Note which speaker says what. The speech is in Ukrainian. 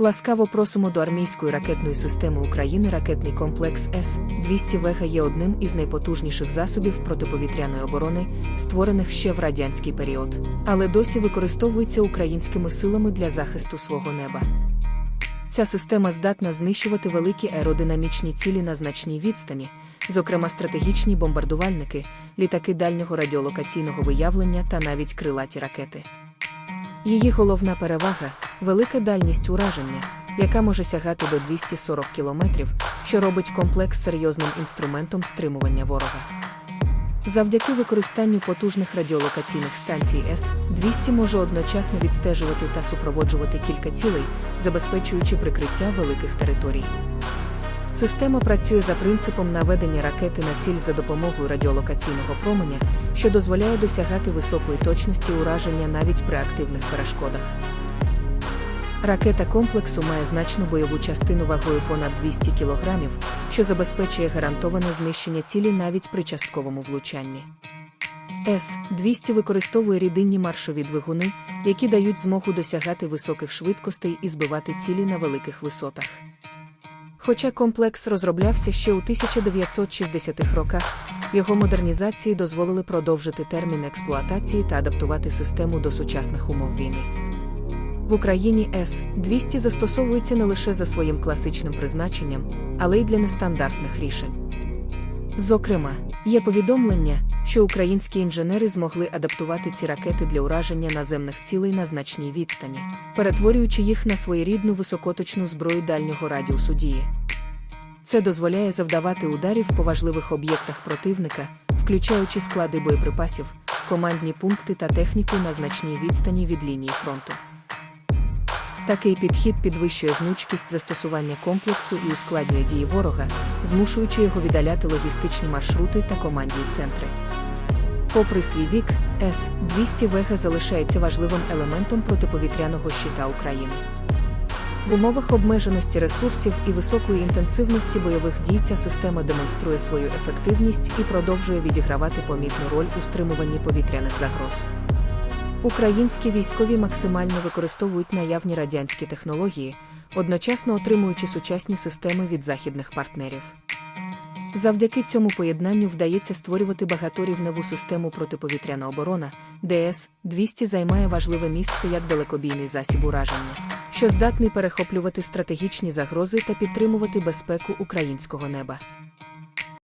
Speaker 1: Ласкаво просимо до армійської ракетної системи України ракетний комплекс С-200 Вега є одним із найпотужніших засобів протиповітряної оборони, створених ще в радянський період, але досі використовується українськими силами для захисту свого неба. Ця система здатна знищувати великі аеродинамічні цілі на значній відстані, зокрема стратегічні бомбардувальники, літаки дальнього радіолокаційного виявлення та навіть крилаті ракети. Її головна перевага велика дальність ураження, яка може сягати до 240 км, що робить комплекс серйозним інструментом стримування ворога. Завдяки використанню потужних радіолокаційних станцій С-200 може одночасно відстежувати та супроводжувати кілька цілей, забезпечуючи прикриття великих територій. Система працює за принципом наведення ракети на ціль за допомогою радіолокаційного променя, що дозволяє досягати високої точності ураження навіть при активних перешкодах. Ракета комплексу має значну бойову частину вагою понад 200 кг, що забезпечує гарантоване знищення цілі навіть при частковому влучанні. С-200 використовує рідинні маршові двигуни, які дають змогу досягати високих швидкостей і збивати цілі на великих висотах. Хоча комплекс розроблявся ще у 1960-х роках, його модернізації дозволили продовжити термін експлуатації та адаптувати систему до сучасних умов війни. В Україні С-200 застосовується не лише за своїм класичним призначенням, але й для нестандартних рішень. Зокрема, є повідомлення, що українські інженери змогли адаптувати ці ракети для ураження наземних цілей на значній відстані, перетворюючи їх на своєрідну високоточну зброю дальнього радіусу дії. Це дозволяє завдавати ударів по важливих об'єктах противника, включаючи склади боєприпасів, командні пункти та техніку на значній відстані від лінії фронту. Такий підхід підвищує гнучкість застосування комплексу і ускладнює дії ворога, змушуючи його віддаляти логістичні маршрути та командні центри. Попри свій вік, С-200 Вега залишається важливим елементом протиповітряного щита України. В умовах обмеженості ресурсів і високої інтенсивності бойових дій ця система демонструє свою ефективність і продовжує відігравати помітну роль у стримуванні повітряних загроз. Українські військові максимально використовують наявні радянські технології, одночасно отримуючи сучасні системи від західних партнерів. Завдяки цьому поєднанню вдається створювати багаторівневу систему протиповітряна оборона, ДС-200 займає важливе місце як далекобійний засіб ураження, що здатний перехоплювати стратегічні загрози та підтримувати безпеку українського неба.